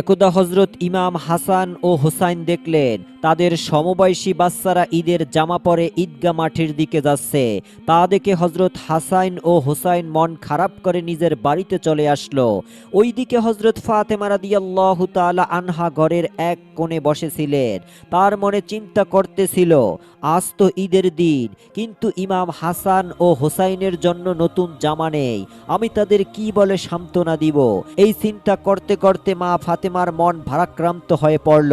একদা হজরত ইমাম হাসান ও হোসাইন দেখলেন, তাদের সমবয়সী বাচ্চারা ঈদের জামা পরে ঈদগা মাঠের দিকে যাচ্ছে। তা দেখে হজরত হাসাইন ও হোসাইন মন খারাপ করে নিজের বাড়িতে চলে আসলো। ওইদিকে হজরত ফাতেমা রাদিয়াল্লাহ তাআলা আনহা ঘরের এক কোণে বসেছিলেন। তার মনে চিন্তা করতেছিল, আজ তো ঈদের দিন, কিন্তু ইমাম হাসান ও হোসাইনের জন্য নতুন জামা নেই। আমি তাদের কি বলে সান্ত্বনা দিব? এই চিন্তা করতে করতে মা ফাতেমার মন ভারাক্রান্ত হয়ে পড়ল।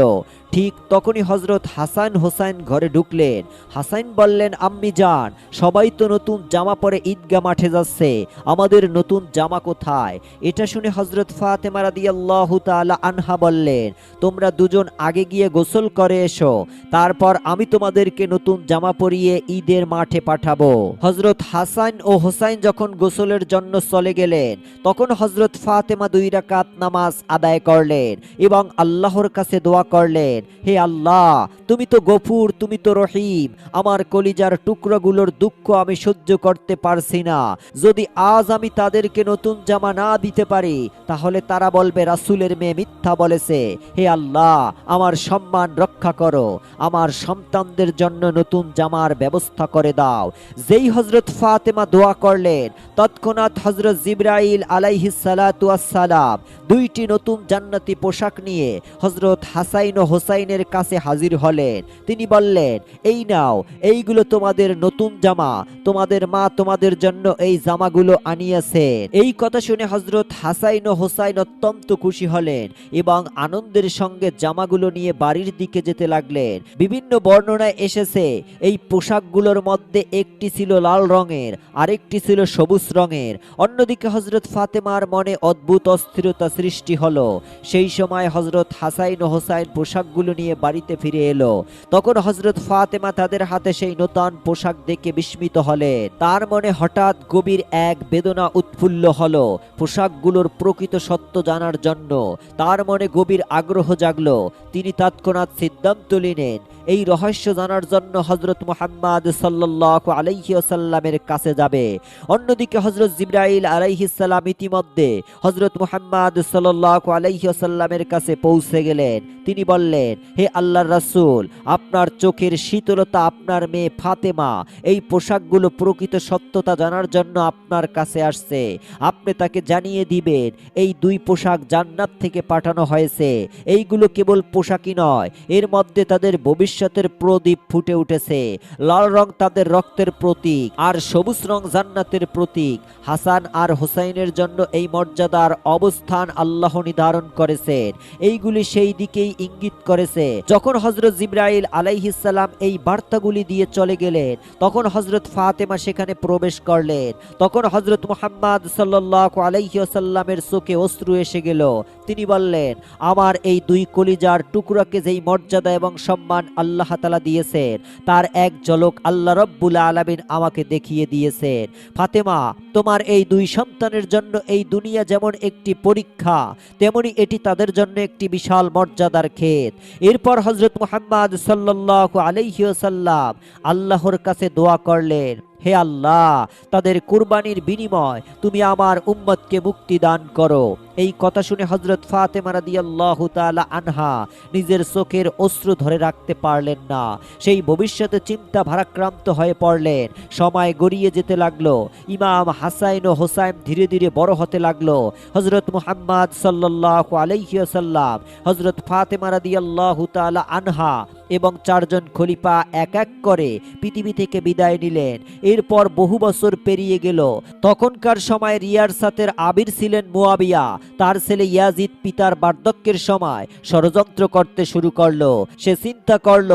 ঠিক তখনই হজরত হাসান হোসাইন ঘরে ঢুকলেন। হাসাইন বললেন, আম্মি যান সবাই তো নতুন জামা পরে ঈদগা মাঠে যাচ্ছে। আমাদের নতুন জামা কোথায়? এটা শুনে হজরত ফাতেমা রাদিয়াল্লাহু তাআলা আনহা বললেন, তোমরা দুজন আগে গিয়ে গোসল করে এসো, তারপর আমি তোমাদেরকে নতুন জামা পরিয়ে ঈদের মাঠে পাঠাবো। হজরত হাসান ও হোসাইন যখন গোসলের জন্য চলে গেলেন, তখন হজরত ফাতেমা দুই রাকাত নামাজ আদায় করলেন এবং আল্লাহর কাছে দোয়া করলেন। হে আল্লাহ, তুমি তো গফুর, তুমি তো রহিম। আমার কলিজার টুকরোগুলোর দুঃখ আমি সহ্য করতে পারছি না। যদি আজ আমি তাদেরকে নতুন জামা না দিতে পারি, তাহলে তারা বলবে, রাসূলের মেয়ে মিথ্যা বলেছে। হে আল্লাহ, আমার সম্মান রক্ষা করো। আমার সন্তানদের জন্য নতুন জামার ব্যবস্থা করে দাও। যেই হজরত ফাতেমা দোয়া করলেন, তৎক্ষণাৎ হজরত জিব্রাইল আলাইহিস সালাতু সালাম দুইটি নতুন জান্নাতি পোশাক নিয়ে হজরত হাসাইন ও হোসাইনের কাছে হাজির হলেন। তিনি বললেন, এই নাও, এইগুলো তোমাদের নতুন জামা। তোমাদের মা তোমাদের জন্য এই জামাগুলো আনিয়েছেন। এই কথা শুনে হজরত হাসাইন ও হোসাইন অত্যন্ত খুশি হলেন এবং আনন্দের সঙ্গে জামাগুলো নিয়ে বাড়ির দিকে যেতে লাগলেন। বিভিন্ন বর্ণনায় এসেছে, এই পোশাকগুলোর মধ্যে একটি ছিল লাল রঙের, আরেকটি ছিল সবুজ রঙের। অন্যদিকে হজরত ফাতেমার মনে অদ্ভুত অস্থিরতা সৃষ্টি হলো। সেই সময় হজরত হাসাইন ও হোসাইন পোশাকগুলো নিয়ে বাড়িতে ফিরে এলো। তখন হজরত ফাতেমা তাদের হাতে সেই নতুন পোশাক দেখে বিস্মিত হলেন তার মনে হঠাৎ গভীর এক বেদনা উৎফুল্ল হল পোশাকগুলোর প্রকৃত সত্য জানার জন্য। তার মনে গভীর আগ্রহ জাগল। তিনি তৎক্ষণাৎ সিদ্ধান্ত নিলেন এই রহস্য জানার জন্য হজরত মোহাম্মদ সাল্লাহ আলাইসাল্লামের কাছে যাবে। অন্যদিকে হজরত জিব্রাইল আলাইহিসাল্লাম ইতিমধ্যে হজরত মুহাম্মদ সাল্লাহ আলাইসাল্লামের কাছে পৌঁছে গেলেন। তিনি বললেন, হে আল্লাহর রাসূল, আপনার চোখের শীতলতা আপনার মেয়ে ফাতেমা, এই পোশাকগুলো প্রকৃত সত্যতা জানার জন্য আপনার কাছে আসছে। আপনি তাকে জানিয়ে দিবেন, এই দুই পোশাক জান্নাত থেকে পাঠানো হয়েছে। এইগুলো কেবল পোশাকই নয়, এর মধ্যে তাদের ভবিষ্যতের প্রদীপ ফুটে উঠেছে। লাল রং তাদের রক্তের প্রতীক আর সবুজ রং জান্নাতের প্রতীক। হাসান আর হোসাইনের জন্য এই মর্যাদার অবস্থান আল্লাহ নির্ধারণ করেছেন। এইগুলি সেই দিকেই ইঙ্গিত করেছে। যখন হজরত জিব্রাইল আলাইহিসাল্লাম এই বার্তাগুলি দিয়ে চলে গেলেন, তখন হজরত ফাতেমা সেখানে প্রবেশ করলেন। তখন হজরত মোহাম্মদ সাল্লাহ আলাইসাল্লামের চোখে অশ্রু এসে গেল। তিনি বললেন, আমার এই দুই কলিজার টুকরাকে যেই মর্যাদা এবং সম্মান আল্লাহ তালা দিয়েছেন। তার এক জলক আল্লাহ রব্বুল আলমিন আমাকে দেখিয়ে দিয়েছেন। ফাতেমা, তোমার এই দুই সন্তানের জন্য এই দুনিয়া যেমন একটি পরীক্ষা, তেমনি এটি তাদের জন্য একটি বিশাল মর্যাদার ক্ষেত। এরপর হজরত মোহাম্মদ সাল্লাহ আলহিউসাল্লাম আল্লাহর কাছে দোয়া করলেন। হে আল্লাহ, তাদের কুরবানির বিনিময় তুমি আমার উম্মতকে মুক্তি দান করো। এই কথা শুনে হজরত ফাতেমা রাদিয়াল্লাহু তাআলা আনহা নিজের চোখের অশ্রু ধরে রাখতে পারলেন না। সেই ভবিষ্যতে চিন্তা ভারাক্রান্ত হয়ে পড়লেন। সময় গড়িয়ে যেতে লাগল। ইমাম হাসাইন ও হোসাইন ধীরে ধীরে বড় হতে লাগল। হজরত মুহাম্মদ সাল্লাল্লাহু আলাইহি ওয়াসাল্লাম হজরত ফাতেমা রাদিয়াল্লাহু তাআলা আনহা এবং চারজন খলিফা এক এক করে পৃথিবী থেকে বিদায় নিলেন। এরপর বহু বছর পেরিয়ে গেল। তখনকার সময় রিয়ারসাতের আবির ছিলেন মুয়াবিয়া। তার ছেলে ইয়াজিদ পিতার বার্ধক্যের সময় ষড়যন্ত্র করতে শুরু করল। সে চিন্তা করল,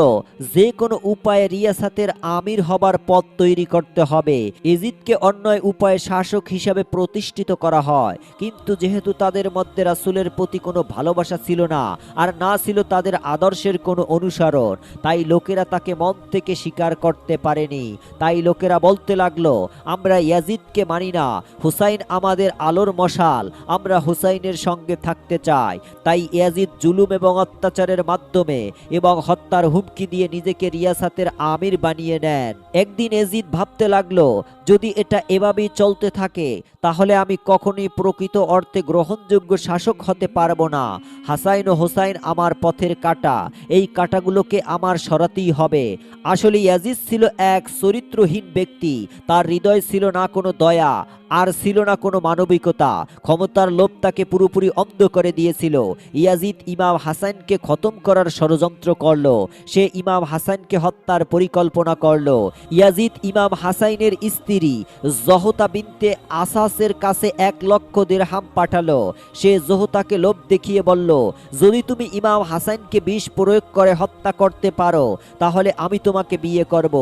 যে কোনো উপায়ে রিয়াসাতের আমির হবার পথ তৈরি করতে হবে। ইজিদকে অন্যায় উপায়ে শাসক হিসাবে প্রতিষ্ঠিত করা হয়। কিন্তু যেহেতু তাদের মধ্যে রাসুলের প্রতি কোনো ভালোবাসা ছিল না, আর না ছিল তাদের আদর্শের কোনো অনুসরণ বছর তাই লোকেরা তাকে মন থেকে স্বীকার করতে পারেনি। তাই লোকেরা বলতে লাগল, আমরা ইয়াজিদকে মানি না, হুসাইন আমাদের আলোর মশাল, আমরা হুসাইনের সঙ্গে থাকতে চাই। তাই ইয়াজিদ জুলুম এবং অত্যাচারের মাধ্যমে এবং হত্যার হুমকি দিয়ে নিজেকে রিয়াসাতের আমির বানিয়ে নেন। একদিন এজিদ ভাবতে লাগল, যদি এটা এভাবেই চলতে থাকে, তাহলে আমি কখনোই প্রকৃত অর্থে গ্রহণযোগ্য শাসক হতে পারব না। হাসাইন ও হোসাইন আমার পথের কাটা, এই কাটাগুলোকে আমার সরাতেই হবে। আসলে ইয়াজিদ ছিল এক চরিত্রহীন ব্যক্তি। তার হৃদয় ছিল না কোনো দয়া, আর ছিল না কোনো মানবিকতা। ক্ষমতার লোভ তাকে পুরোপুরি অন্ধ করে দিয়েছিল। ইয়াজিদ ইমাম হাসানকে খতম করার ষড়যন্ত্র করল। সে ইমাম হাসানকে হত্যার পরিকল্পনা করল। ইয়াজিদ ইমাম হাসাইনের স্ত্রী জহতা বিনতে আসাসের কাছে এক লক্ষ দেড়হাম পাঠালো। সে জহতাকে লোভ দেখিয়ে বলল, যদি তুমি ইমাম হাসানকে বিষ প্রয়োগ করে হত্যা করতে পারো, তাহলে আমি তোমাকে বিয়ে করব।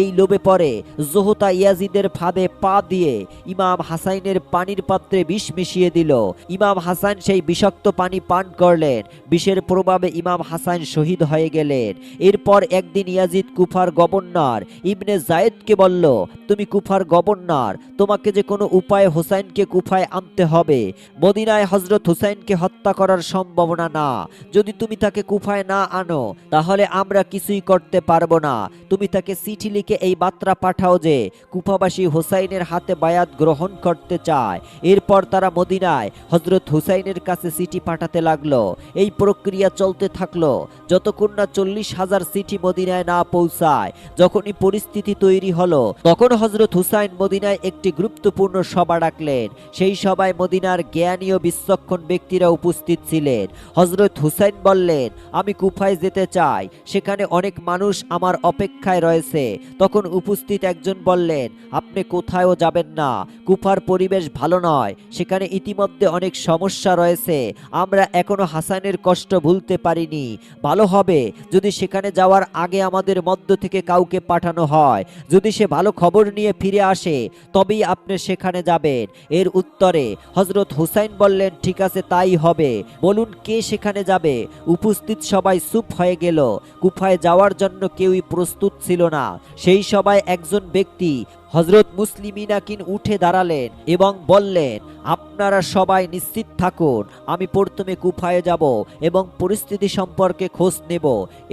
এই লোভে পরে জোহতা ইয়াজিদের ফাঁদে পা দিয়ে ইমাম হাসাইনের পানির পাত্রে বিষ মিশিয়ে দিল। ইমাম হাসান সেই বিষাক্ত পানি পান করলেন। বিষের প্রভাবে ইমাম হাসান শহীদ হয়ে গেলেন। এরপর একদিন ইয়াজিদ কুফার গভর্নর ইবনে জায়েদকে বলল, তুমি কুফার গভর্নর, তোমাকে যে কোনো উপায়ে হোসাইনকে কুফায় আনতে হবে। মদিনায় হজরত হুসাইনকে হত্যা করার সম্ভাবনা না। যদি তুমি তাকে কুফায় না আনো, তাহলে আমরা কিছুই করতে পারব না। তুমি তাকে চিঠি লিখে এই বার্তা পাঠাও যে, কুফাবাসী হুসাইনের হাতে বায়াত গ্রহণ করতে চায়। এরপর তারা মদিনায় হজরত হুসাইনের কাছে চিঠি পাঠাতে লাগল। এই প্রক্রিয়া চলতে থাকল। যতক্ষণ না চল্লিশ হাজার চিঠি মদিনায় না পৌঁছায়, যখনই পরিস্থিতি তৈরি হলো, তখন হজরত হুসাইন মদিনায় একটি গুরুত্বপূর্ণ সভা ডাকলেন। সেই সভায় মদিনার জ্ঞানী ও বিচক্ষণ ব্যক্তিরা উপস্থিত ছিলেন। হজরত হুসাইন বললেন, আমি কুফায় যেতে চাই। সেখানে অনেক মানুষ আমার অপেক্ষায় রয়েছে। তখন উপস্থিত একজন বললেন, আপনি কোথায়ও যাবেন না। কুফার পরিবেশ ভালো নয়। সেখানে ইতিমধ্যে অনেক সমস্যা রয়েছে। আমরা এখনও হাসানের কষ্ট ভুলতে পারিনি। ভালো হবে যদি সেখানে যাওয়ার আগে আমাদের মধ্য থেকে কাউকে পাঠানো হয়। যদি সে ভালো খবর নিয়ে ফিরে আসে, তবেই আপনি সেখানে যাবেন। এর উত্তরে হজরত হুসাইন বললেন, ঠিক আছে, তাই হবে। বলুন, কে সেখানে যাবে? উপস্থিত সবাই চুপ হয়ে গেল। কুফায় যাওয়ার জন্য কেউই প্রস্তুত ছিল না। সেই সবাই একজন ব্যক্তি হজরত মুসলিমিনাকিন উঠে দাঁড়ালেন এবং বললেন, আপনারা সবাই নিশ্চিত থাকুন, আমি প্রথমে কুফায় যাব এবং পরিস্থিতি সম্পর্কে খোঁজ নেব।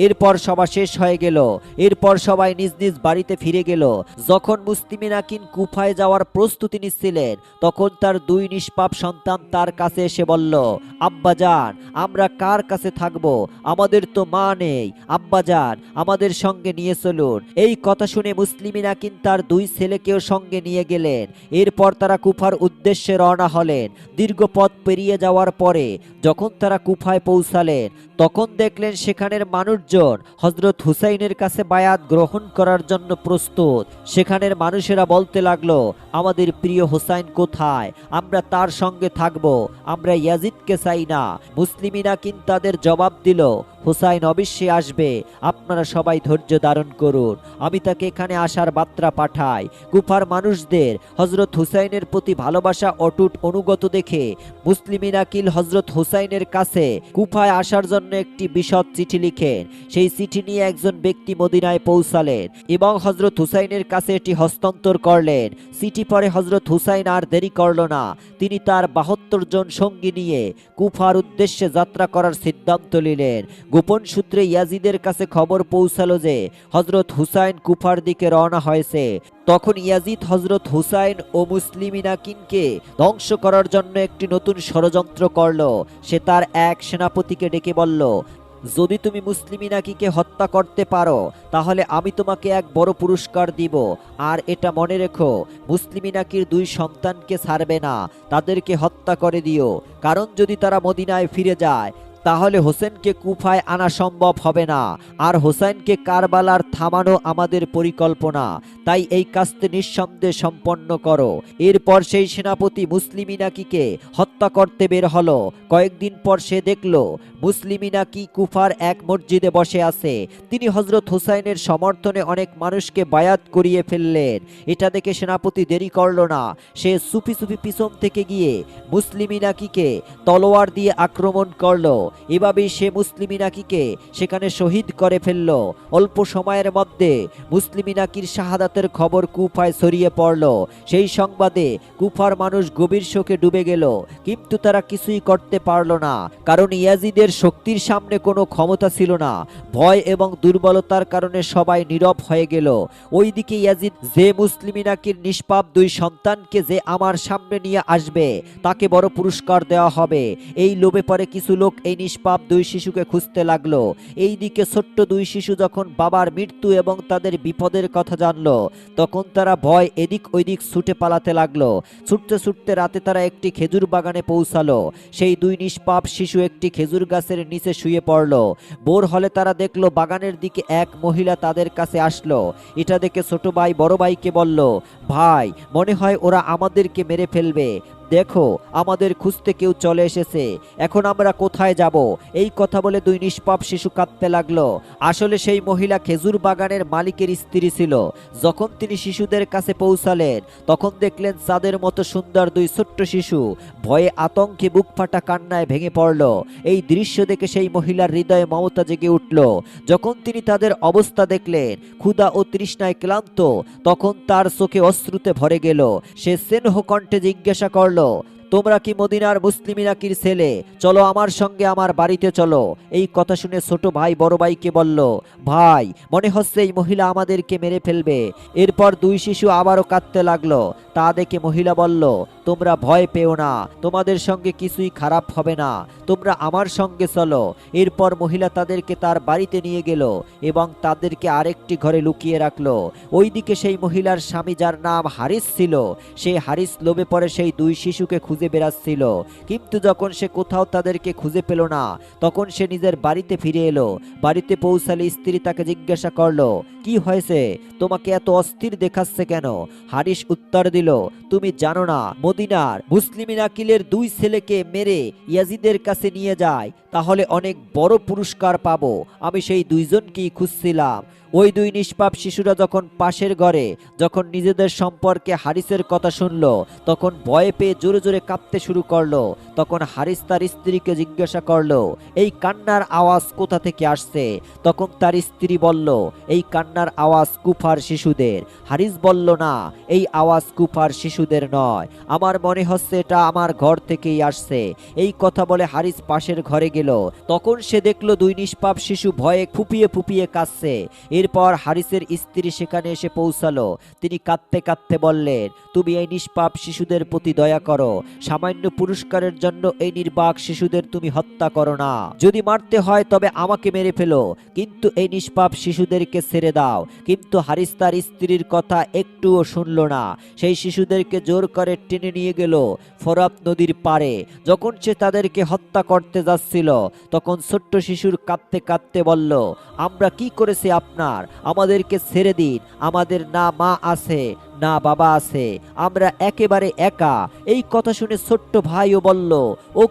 এরপর সভা শেষ হয়ে গেল। এরপর সবাই নিজ নিজ বাড়িতে ফিরে গেল। যখন মুসলিমিনাকিন কুফায় যাওয়ার প্রস্তুতি নিচ্ছিলেন, তখন তার দুই নিষ্পাপ সন্তান তার কাছে এসে বলল আব্বাজান আমরা কার কাছে থাকব? আমাদের তো মা নেই। আব্বাজান আমাদের সঙ্গে নিয়ে চলুন। এই কথা শুনে মুসলিমিনাকিন তার দুই ছেলেকেও সঙ্গে নিয়ে গেলেন। এরপর তারা কুফার উদ্দেশ্যে রওনা হলেন। দীর্ঘ পথ পেরিয়ে যাওয়ার পরে যখন তারা কুফায় পৌঁছালেন, তখন দেখলেন সেখানের মানুষজন হজরত হুসাইনের কাছে বায়াত গ্রহণ করার জন্য প্রস্তুত। সেখানের মানুষেরা বলতে লাগল, আমাদের প্রিয় হুসাইন কোথায়? আমরা তার সঙ্গে থাকব। আমরা ইয়াজিদকে চাই না। মুসলিমিনা কিন্তু তাদের জবাব দিল, হুসাইন অবশ্যই আসবে। আপনারা সবাই ধৈর্য ধারণ করুন। আমি তাকে এখানে আসার বার্তা পাঠাই। কুফার মানুষদের। হজরত হুসাইনের প্রতি ভালোবাসা অটুট অনুগত দেখে মুসলিমিনাকিল হজরত হুসাইনের কাছে কুফায় আসার জন্য একটি বিশদ চিঠি লিখেন। সেই চিঠি নিয়ে একজন ব্যক্তি মদিনায় পৌঁছালেন এবং হজরত হুসাইনের কাছে এটি হস্তান্তর করলেন। চিঠি পরে হজরত হুসাইন আর দেরি করল না। তিনি তার বাহাত্তর জন সঙ্গী নিয়ে কুফার উদ্দেশ্যে যাত্রা করার সিদ্ধান্ত নিলেন। গোপন সূত্রে ইয়াজিদের কাছে খবর পৌঁছালো যে হজরত হুসাইন কুফার দিকে রওনা হয়েছে। তখন ইয়াজিদ হজরত হুসাইন ও মুসলিমিনাকিনকে ধ্বংস করার জন্য একটি নতুন ষড়যন্ত্র করল। সে তার এক সেনাপতিকে ডেকে বলল, যদি তুমি মুসলিমিনাকিকে হত্যা করতে পারো, তাহলে আমি তোমাকে এক বড় পুরস্কার দিব। আর এটা মনে রেখো, মুসলিমিনাকির দুই সন্তানকে ছাড়বে না, তাদেরকে হত্যা করে দিও। কারণ যদি তারা মদিনায় ফিরে যায় তাহলে হোসেনকে কুফায় আনা সম্ভব হবে না। আর হোসেনকে কারবালার থামানো আমাদের পরিকল্পনা। তাই এই কাজটি নিঃসন্দেহে সম্পন্ন করো। এরপর সেই সেনাপতি মুসলিমিনাকিকে হত্যা করতে বের হলো। কয়েকদিন পর সে দেখল মুসলিমিনাকি কুফার এক মসজিদে বসে আছে। তিনি হজরত হুসাইনের সমর্থনে অনেক মানুষকে বায়াত করিয়ে ফেললেন। এটা দেখে সেনাপতি দেরি করল না। সে সুফি সুফি পিছন থেকে গিয়ে মুসলিমিনাকিকে তলোয়ার দিয়ে আক্রমণ করল। এভাবেই সে মুসলিমিনাকিকে সেখানে শহীদ করে ফেলল। অল্প সময়ের মধ্যে মুসলিমিনাকির শাহাদাতের খবর কুফায় ছড়িয়ে পড়ল। সেই সংবাদে কুফার মানুষ গভীর শোকে ডুবে গেল, কিন্তু তারা কিছুই করতে পারল না, কারণ ইয়াজিদের শক্তির সামনে কোনো ক্ষমতা ছিল না। ভয় এবং দুর্বলতার কারণে সবাই নীরব হয়ে গেল। ওইদিকে ইয়াজিদ, যে মুসলিমিনাকির নিষ্পাপ দুই সন্তানকে যে আমার সামনে নিয়ে আসবে, তাকে বড় পুরস্কার দেওয়া হবে। এই লোভে পরে কিছু লোক এই নিষ্পাপ দুই শিশুকে খুঁজতে লাগল। এই দিকে ছোট্ট দুই শিশু যখন বাবার মৃত্যু এবং তাদের বিপদের কথা জানলো, তখন তারা ভয় এদিক ওইদিক ছুটে পালাতে লাগল। ছুটতে ছুটতে রাতে তারা একটি খেজুর বাগানে পৌঁছালো। সেই দুই নিষ্পাপ শিশু একটি খেজুর গাছের নিচে শুয়ে পড়ল। বোর হলে তারা দেখল বাগানের দিকে এক মহিলা তাদের কাছে আসলো। এটা দেখে ছোট ভাই বড় ভাইকে বলল, ভাই, মনে হয় ওরা আমাদেরকে মেরে ফেলবে। দেখো, আমাদের খুঁজতে কেউ চলে এসেছে। এখন আমরা কোথায় যাব? এই কথা বলে দুই নিষ্পাপ শিশু কাঁদতে লাগল। আসলে সেই মহিলা খেজুর বাগানের মালিকের স্ত্রী ছিল। যখন তিনি শিশুদের কাছে পৌঁছালেন, তখন দেখলেন চাঁদের মতো সুন্দর দুই ছোট্ট শিশু ভয়ে আতঙ্কে বুক ফাটা কান্নায় ভেঙে পড়ল। এই দৃশ্য দেখে সেই মহিলার হৃদয়ে মমতা জেগে উঠল। যখন তিনি তাদের অবস্থা দেখলেন, ক্ষুধা ও তৃষ্ণায় ক্লান্ত, তখন তার চোখে অশ্রুতে ভরে গেল। সে স্নেহ কণ্ঠে জিজ্ঞাসা করল lộ. তোমরা কি মদিনার মুসলিমিনাকির ছেলে? চলো আমার সঙ্গে আমার বাড়িতে চলো। এই কথা শুনে ছোট ভাই বড় ভাইকে বলল, ভাই, মনে হচ্ছে এই মহিলা আমাদেরকে মেরে ফেলবে। এরপর দুই শিশু আবারও কাঁদতে লাগল। তা দেখে মহিলা বলল, তোমরা ভয় পেও না, তোমাদের সঙ্গে কিছুই খারাপ হবে না। তোমরা আমার সঙ্গে চলো। এরপর মহিলা তাদেরকে তার বাড়িতে নিয়ে গেল এবং তাদেরকে আরেকটি ঘরে লুকিয়ে রাখল। ওইদিকে সেই মহিলার স্বামী যার নাম হারিস ছিল সেই হারিস লোভে পরে সেই দুই শিশুকে খুঁজে বেড়াচ্ছিল। কিন্তু যখন সে কোথাও তাদেরকে খুঁজে পেল না, তখন সে নিজের বাড়িতে ফিরে এলো। বাড়িতে পৌঁছালে স্ত্রী তাকে জিজ্ঞাসা করল, কি হয়েছে? তোমাকে এত অস্থির দেখাচ্ছে কেন? হারিস উত্তর দিল, তুমি জানো না, মদিনার মুসলিমিন আকিলের দুই ছেলেকে মেরে ইয়াজিদের কাছে নিয়ে যায়। তাহলে অনেক বড় পুরস্কার পাবো। আমি সেই দুইজনকেই খুঁজছিলাম। ওই দুই নিষ্পাপ শিশুরা যখন পাশের ঘরে, যখন নিজেদের সম্পর্কে হারিসের কথা শুনলো, তখন ভয়ে পেয়ে জোরে জোরে কাঁপতে শুরু করল, তখন হারিস তার স্ত্রীকে জিজ্ঞাসা করল, এই কান্নার আওয়াজ কোথা থেকে আসছে? তখন তার স্ত্রী বলল, এই কান্নার আওয়াজ কুফার শিশুদের। হারিস বলল, না, এই আওয়াজ কুফার শিশুদের নয়। আমার মনে হচ্ছে এটা আমার ঘর থেকেই আসছে। এই কথা বলে হারিস পাশের ঘরে গেল। তখন সে দেখল দুই নিষ্পাপ শিশু ভয়ে ফুপিয়ে ফুপিয়ে কাঁদছে। এরপর হারিসের স্ত্রী সেখানে এসে পৌঁছালো। তিনি কাঁদতে কাঁদতে বললেন, তুমি এই নিষ্পাপ শিশুদের প্রতি দয়া করো। সামান্য পুরস্কারের জন্য এই নির্বাক শিশুদের তুমি হত্যা করো না। যদি মারতে হয় তবে আমাকে মেরে ফেলো, কিন্তু এই নিষ্পাপ শিশুদেরকে ছেড়ে দাও। কিন্তু হারিস তার স্ত্রীর কথা একটুও শুনল না। সেই শিশুদেরকে জোর করে টেনে নিয়ে গেল ফরাত নদীর পারে যখন সে তাদেরকে হত্যা করতে যাচ্ছিল, তখন ছোট্ট শিশুর কাঁদতে কাঁদতে বলল, আমরা কি করেছি আপনার? আমাদেরকে ছেড়ে দিন। আমাদের না মা আছে। না, বাবা আছে। আমরা একেবারে একা। এই কথা শুনে ছোট্ট ভাইও বলল, ও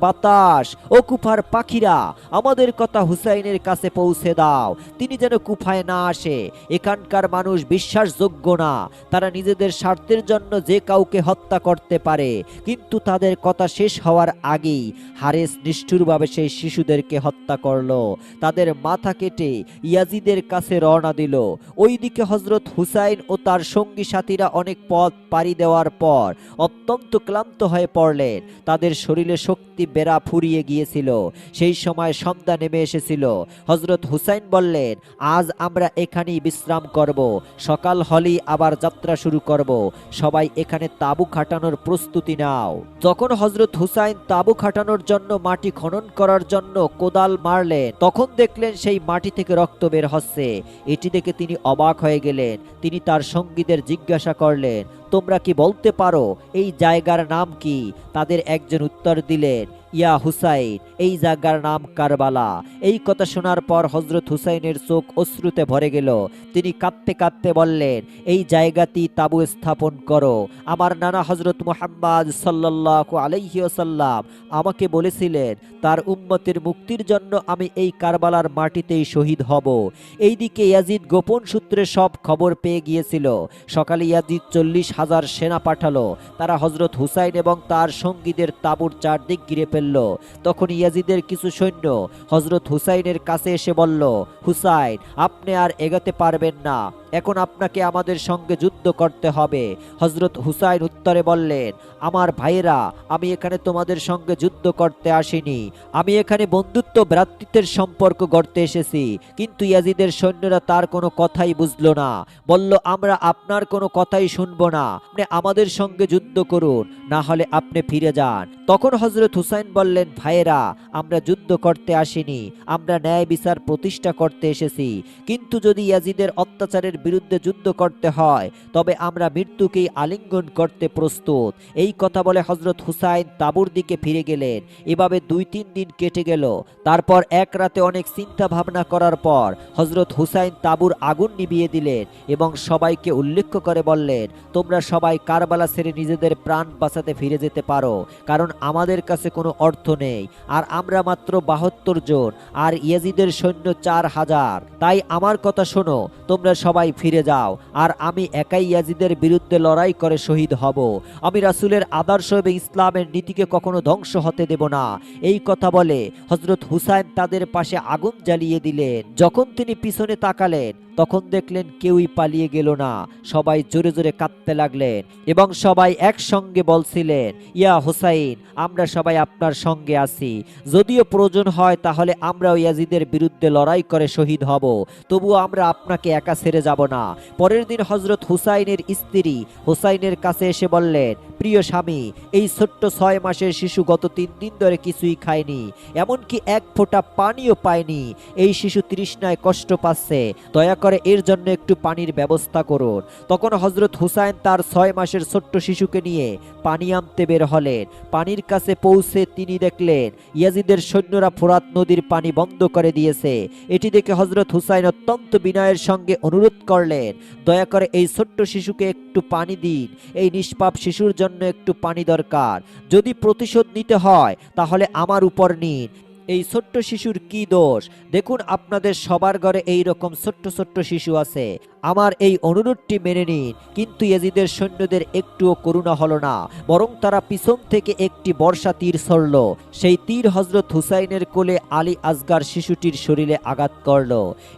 বাতাস, ও পাখিরা, আমাদের কথা হুসাইনের কাছে পৌঁছে দাও। তিনি যেন কুফায় না আসে। এখানকার মানুষ বিশ্বাসযোগ্য না। তারা নিজেদের স্বার্থের জন্য যে কাউকে হত্যা করতে পারে। কিন্তু তাদের কথা শেষ হওয়ার আগেই হারেস নিষ্ঠুরভাবে সেই শিশুদেরকে হত্যা করল। তাদের মাথা কেটে ইয়াজিদের কাছে রওনা দিল। ওইদিকে হজরত হুসাইন ও তার সঙ্গী সাথীরা অনেক পথ পাড়ি দেওয়ার পর অত্যন্ত ক্লান্ত হয়ে পড়লেন। তাদের শরীরে শক্তি বেড়া ফুরিয়ে গিয়েছিল। সেই সময় সন্ধ্যা নেমে এসেছিল। হজরত হুসাইন বললেন, আজ আমরা এখানেই বিশ্রাম করব। সকাল হলেই আবার যাত্রা শুরু করব। সবাই এখানে তাঁবু খাটানোর প্রস্তুতি নাও। যখন হজরত হুসাইন তাবু খাটানোর জন্য মাটি খনন করার জন্য কোদাল মারলেন, তখন দেখলেন সেই মাটি থেকে রক্ত বের হচ্ছে। এটি দেখে তিনি অবাক হয়ে গেলেন। তিনি তার সঙ্গীদের জিজ্ঞাসা করলেন তোমরা কি বলতে পারো এই জায়গার নাম কি? তাদের একজন উত্তর দিলেন ইয়া হুসাইন, এই জায়গার নাম কারবালা। এই কথা শোনার পর হজরত হুসাইনের চোখ অশ্রুতে ভরে গেল। তিনি কাঁদতে কাঁদতে বললেন, এই জায়গাটি তাবু স্থাপন করো। আমার নানা হজরত মুহাম্মদ সাল্লাহ আলাইহিসাল্লাম আমাকে বলেছিলেন, তার উম্মতের মুক্তির জন্য আমি এই কারবালার মাটিতেই শহীদ হব। এইদিকে ইয়াজিদ গোপন সূত্রে সব খবর পেয়ে গিয়েছিল। সকালে ইয়াজিদ চল্লিশ হাজার সেনা পাঠালো। তারা হজরত হুসাইন এবং তার সঙ্গীদের তাঁবুর চারদিক ঘিরে ফেলল। তখন ইয়াজিদের কিছু সৈন্য হজরত হুসাইনের কাছে এসে বলল, হুসাইন, আপনি আর এগাতে পারবেন না। এখন আপনাকে আমাদের সঙ্গে যুদ্ধ করতে হবে। হজরত হুসাইন উত্তরে বললেন, আমার ভাইয়েরা, আমি এখানে তোমাদের সঙ্গে যুদ্ধ করতে আসিনি। আমি এখানে বন্ধুত্ব ভ্রাতৃত্বের সম্পর্ক গড়তে এসেছি। কিন্তু ইয়াজিদের সৈন্যরা তার কোনো কথাই বুঝলো না। বলল, আমরা আপনার কোনো কথাই শুনব না। আপনি আমাদের সঙ্গে যুদ্ধ করুন, না হলে আপনি ফিরে যান। তখন হজরত হুসাইন বললেন, ভাইয়েরা, আমরা যুদ্ধ করতে আসিনি। আমরা ন্যায় বিচার প্রতিষ্ঠা করতে এসেছি। কিন্তু যদি ইয়াজিদের অত্যাচারের বিরুদ্ধে যুদ্ধ করতে হয়, তবে আমরা মৃত্যুকেই আলিঙ্গন করতে প্রস্তুত। এই কথা বলে হজরত হুসাইন তাবুর দিকে ফিরে গেলেন। এভাবে দুই তিন দিন কেটে গেল। তারপর এক রাতে অনেক চিন্তা ভাবনা করার পর হজরত হুসাইন তাবুর আগুন নিভিয়ে দিলেন এবং সবাইকে উল্লেখ করে বললেন, তোমরা সবাই কারবালা ছেড়ে নিজেদের প্রাণ বাঁচাতে ফিরে যেতে পারো, কারণ আমাদের কাছে কোনো অর্থ নেই। আর আমরা মাত্র বাহাত্তর জন, আর ইয়াজিদের সৈন্য চার হাজার। তাই আমার কথা শোনো, তোমরা সবাই ফিরে যাও, আর আমি একাই ইয়াজিদের বিরুদ্ধে লড়াই করে শহীদ হব। আমি রাসুলের আদর্শ এবং ইসলামের নীতিকে কখনো ধ্বংস হতে দেব না। এই কথা বলে হজরত হুসাইন তাদের পাশে আগুন জ্বালিয়ে দিলেন। যখন তিনি পিছনে তাকালেন তখন দেখলেন কেউই পালিয়ে গেল না। সবাই জোরে জোরে কাঁদতে লাগলেন এবং সবাই একসঙ্গে বলছিলেন, ইয়া হুসাইন, আমরা সবাই আপনার সঙ্গে আছি। যদিও প্রয়োজন হয় তাহলে আমরাও ইয়াজিদের বিরুদ্ধে লড়াই করে শহীদ হব। তবুও আমরা আপনাকে একা ছেড়ে যাব না। পরের দিন হজরত হুসাইনের স্ত্রী হুসাইনের কাছে এসে বললেন, প্রিয় স্বামী, এই ছোট্ট ছয় মাসের শিশু গত তিন দিন ধরে কিছুই খায়নি, এমনকি এক ফোঁটা পানিও পায়নি। এই শিশু তৃষ্ণায় কষ্ট পাচ্ছে। দয়া করে এর জন্য একটু পানির ব্যবস্থা করুন। তখন হজরত হুসাইন তার ছয় মাসের ছোট্ট শিশুকে নিয়ে পানি আনতে বের হলেন। পানির কাছে পৌঁছে তিনি দেখলেন, ইয়াজিদের সৈন্যরা ফোরাত নদীর পানি বন্ধ করে দিয়েছে। এটি দেখে হজরত হুসাইন অত্যন্ত বিনয়ের সঙ্গে অনুরোধ করলেন, দয়া করে এই ছোট্ট শিশুকে একটু পানি দিন। এই নিষ্পাপ শিশুর জন্য একটু পানি দরকার। যদি প্রতিশোধ নিতে হয়, তাহলে আমার উপর নিন। এই ছোট্ট শিশুর কি দোষ? দেখুন, আপনাদের সবার ঘরে এই রকম ছোট্ট ছোট্ট শিশু আছে। আমার এই অনুরোধটি মেনে নিন, কিন্তু ইয়াজিদের সৈন্যদের একটুও করুণা হলো না, বরং তারা পিছন থেকে একটি বর্ষা তীর ছড়ল সেই তীর হজরত হুসাইনের কোলে আলী আজগার শিশুটির শরীরে আঘাত করল।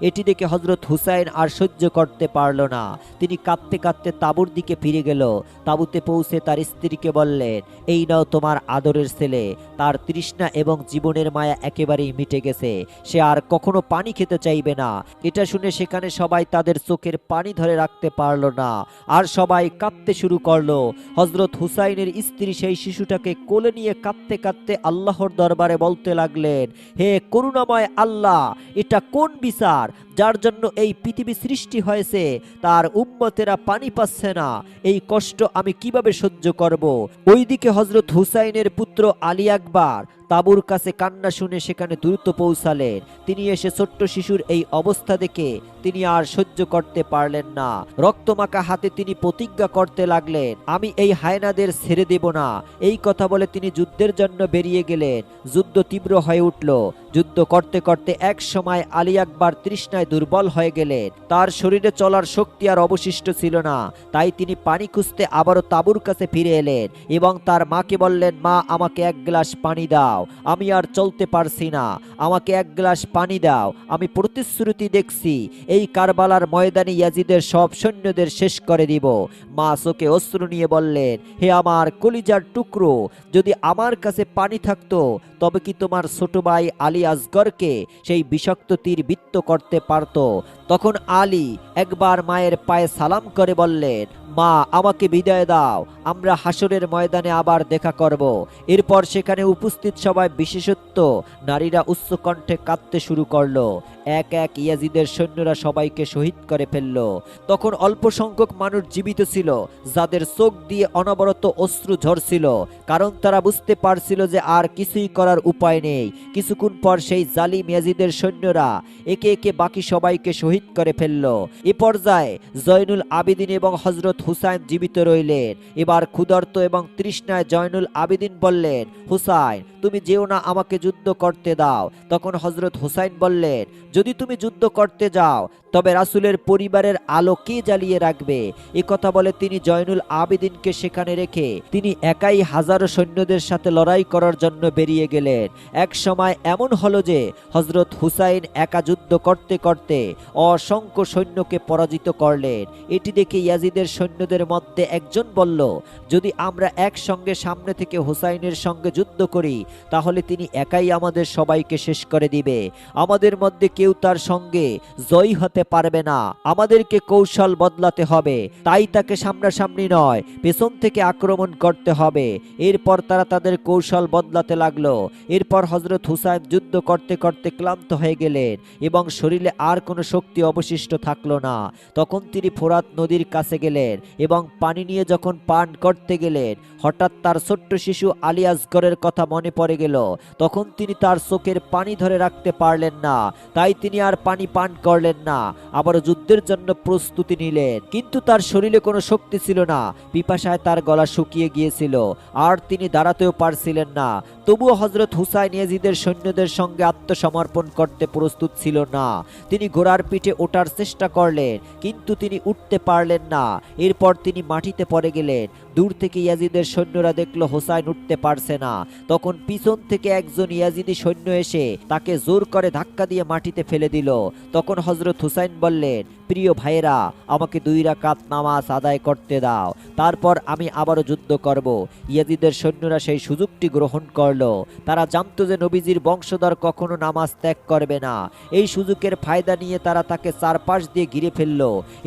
এটি দেখে হজরত হুসাইন আর সহ্য করতে পারল না। তিনি কাঁদতে কাঁদতে তাঁবুর দিকে ফিরে গেল। তাঁবুতে পৌঁছে তার স্ত্রীকে বললেন, এই নাও তোমার আদরের ছেলে। তার তৃষ্ণা এবং জীবনের মায়া একেবারেই মিটে গেছে। সে আর কখনো পানি খেতে চাইবে না। এটা শুনে সেখানে সবাই তাদের চোখের পানি ধরে রাখতে পারল না। আর সবাই কাঁদতে শুরু করল। হজরত হুসাইনের স্ত্রী সেই শিশুটাকে কোলে নিয়ে কাঁদতে কাঁদতে আল্লাহর দরবারে বলতে লাগলেন, হে করুণাময় আল্লাহ, এটা কোন বিচার? যার জন্য এই পৃথিবী সৃষ্টি হয়েছে, তার উম্মতেরা পানি পাচ্ছে না। এই কষ্ট আমি কীভাবে সহ্য করব? ওইদিকে হজরত হুসাইনের পুত্র আলী আকবর তাবুর কাছে কান্না শুনে সেখানে দ্রুত পৌঁছালেন। তিনি এসে ছোট্ট শিশুর এই অবস্থা দেখে তিনি আর সহ্য করতে পারলেন না। রক্তমাখা হাতে তিনি প্রতিজ্ঞা করতে লাগলেন, আমি এই হায়নাদের ছেড়ে দেব না। এই কথা বলে তিনি যুদ্ধের জন্য বেরিয়ে গেলেন। যুদ্ধ তীব্র হয়ে উঠল। যুদ্ধ করতে করতে এক সময় আলী আকবর তৃষ্ণায় দুর্বল হয়ে গেলেন। তার শরীরে চলার শক্তি আর অবশিষ্ট ছিল না। তাই তিনি পানি খুঁজতে আবারও তাবুর কাছে ফিরে এলেন এবং তার মাকে বললেন, মা, আমাকে এক গ্লাস পানি দাও। আমি আর চলতে পারছি না। আমাকে এক গ্লাস পানি দাও। আমি প্রতিশ্রুতি দেখছি। এই কারবালার ময়দানে ইয়াজিদের সব সৈন্যদের শেষ করে দিব। মা চোখে অস্ত্র নিয়ে বললেন, হে আমার কলিজার টুকরো, যদি আমার কাছে পানি থাকতো, তবে কি তোমার ছোট ভাই আলী আসগরকে সেই বিষাক্ত তীর বৃত্ত করতে পারত। তখন আলী একবার মায়ের পায়ে সালাম করে বললেন, মা, আমাকে বিদায় দাও, আমরা হাসরের ময়দানে আবার দেখা করব। এরপর সেখানে উপস্থিত সবাই বিশেষত্ব, নারীরা উচ্চ কণ্ঠে কাঁদতে শুরু করল। এক এক ইয়াজিদের সৈন্যরা সবাইকে শহীদ করে ফেলল। তখন অল্প সংখ্যক মানুষ জীবিত ছিল, যাদের চোখ দিয়ে অনবরত অশ্রু ঝরছিল, কারণ তারা বুঝতে পারছিল যে আর কিছুই করার উপায় নেই। কিছুক্ষণ পর সেই জালিম ইয়াজিদের সৈন্যরা একে একে বাকি সবাইকে শহীদ করে ফেলল। এ পর্যায়ে জয়নুল আবিদিন এবং হজরত হুসাইন জীবিত রইলেন। এবার ক্ষুধার্ত এবং তৃষ্ণায় জয়নুল আবিদিন বললেন, হুসাইন, তুমি যেও না আমাকে যুদ্ধ করতে দাও। তখন হজরত হুসাইন বললেন, যদি তুমি যুদ্ধ করতে যাও, তবে রাসুলের পরিবারের আলো কে জ্বালিয়ে রাখবে? এ কথা বলে তিনি জয়নুল আবেদিনকে সেখানে রেখে তিনি একাই হাজারো সৈন্যদের সাথে লড়াই করার জন্য বেরিয়ে গেলেন। এক সময় এমন হলো যে হজরত হুসাইন একা যুদ্ধ করতে করতে অসংখ্য সৈন্যকে পরাজিত করলেন। এটি দেখে ইয়াজিদের সৈন্যদের মধ্যে একজন বলল, যদি আমরা একসঙ্গে সামনে থেকে হুসাইনের সঙ্গে যুদ্ধ করি, তাহলে তিনি একাই আমাদের সবাইকে শেষ করে দিবে। আমাদের মধ্যে কেউ তার সঙ্গে জয়ী হতে পারবে না। আমাদেরকে কৌশল বদলাতে হবে। তাই তাকে সামনাসামনি নয়, পেছন থেকে আক্রমণ করতে হবে। এরপর তারা তাদের কৌশল বদলাতে লাগল। এরপর হজরত হুসাইন যুদ্ধ করতে করতে ক্লান্ত হয়ে গেলেন এবং শরীরে আর কোনো শক্তি অবশিষ্ট থাকল না। তখন তিনি ফোরাত নদীর কাছে গেলেন এবং পানি নিয়ে যখন পান করতে গেলেন হঠাৎ তার ছোট্ট শিশু আলী কথা মনে পড়ে গেল। তখন তিনি তার চোখের পানি ধরে রাখতে পারলেন না। তাই তিনি আর পানি পান করলেন না। আবার যুদ্ধের জন্য প্রস্তুতি নিলেন। কিন্তু তার শরীরে কোনো শক্তি ছিল না। পিপাসায় তার গলা শুকিয়ে গিয়েছিল। আর তিনি দাঁড়াতেও পারছিলেন না। তবুও হজরত হুসাইন ইয়াজিদের সৈন্যদের সঙ্গে আত্মসমর্পণ করতে প্রস্তুত ছিল না। তিনি ঘোড়ার পিঠে ওঠার চেষ্টা করলেন, কিন্তু তিনি উঠতে পারলেন না। এরপর তিনি মাটিতে পড়ে গেলেন। দূর থেকে ইয়াজিদের সৈন্যরা দেখল হোসাইন উঠতে পারছে না। তখন পিছন থেকে একজন ইয়াজিদি সৈন্য এসে তাকে জোর করে ধাক্কা দিয়ে মাটিতে ফেলে দিল। তখন হজরত হুসাইন বললেন প্রিয় ভাইয়েরা, আমাকে দুই রাকাত নামাজ আদায় করতে দাও। তারপর আমি আবারও যুদ্ধ করব। ইয়াজিদের সৈন্যরা সেই সুযোগটি গ্রহণ করল। তারা জানতো যে নবীজির বংশধর কখনো নামাজ ত্যাগ করবে না। এই সুযোগের ফায়দা নিয়ে তারা তাকে চারপাশ দিয়ে ঘিরে ফেলল।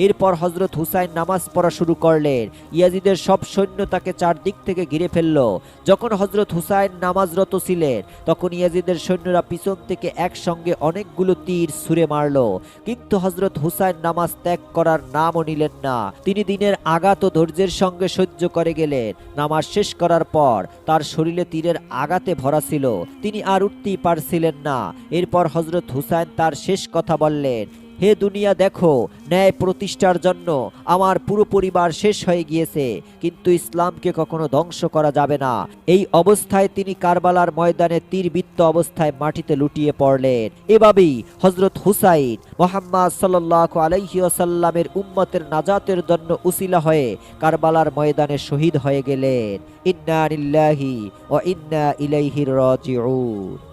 এরপর হজরত হুসাইন নামাজ পড়া শুরু করলেন। ইয়াজিদের সব সৈন্য তাকে চারদিক থেকে ঘিরে ফেলল। যখন হজরত হুসাইন নামাজরত ছিলেন, তখন ইয়াজিদের সৈন্যরা পিছন থেকে একসঙ্গে অনেকগুলো তীর ছুঁড়ে মারলো। কিন্তু হজরত হুসাইন নামাজ ত্যাগ করার নামও নিলেন না। তিনি দিনের আঘাত ও ধৈর্যের সঙ্গে সহ্য করে গেলেন। নামাজ শেষ করার পর তার শরীরে তীরের আঘাতে ভরা ছিল। তিনি আর উঠতেই পারছিলেন না। এরপর হজরত হুসাইন তার শেষ কথা বললেন। হে দুনিয়া দেখো, ন্যায় প্রতিষ্ঠার জন্য আমার পুরো পরিবার শেষ হয়ে গিয়েছে, কিন্তু ইসলামকে কখনো ধ্বংস করা যাবে না। এই অবস্থায় তিনি কারবালার ময়দানে তীরবৃত্ত অবস্থায় মাটিতে লুটিয়ে পড়লেন। এভাবেই হজরত হুসাইন মোহাম্মদ সাল্লাহ আলাইহি আসাল্লামের উম্মতের নাজাতের জন্য উসিলা হয়ে কারবালার ময়দানে শহীদ হয়ে গেলেন। ইন্না লিল্লাহি ও ইন্না ইলাইহির রাজিউন।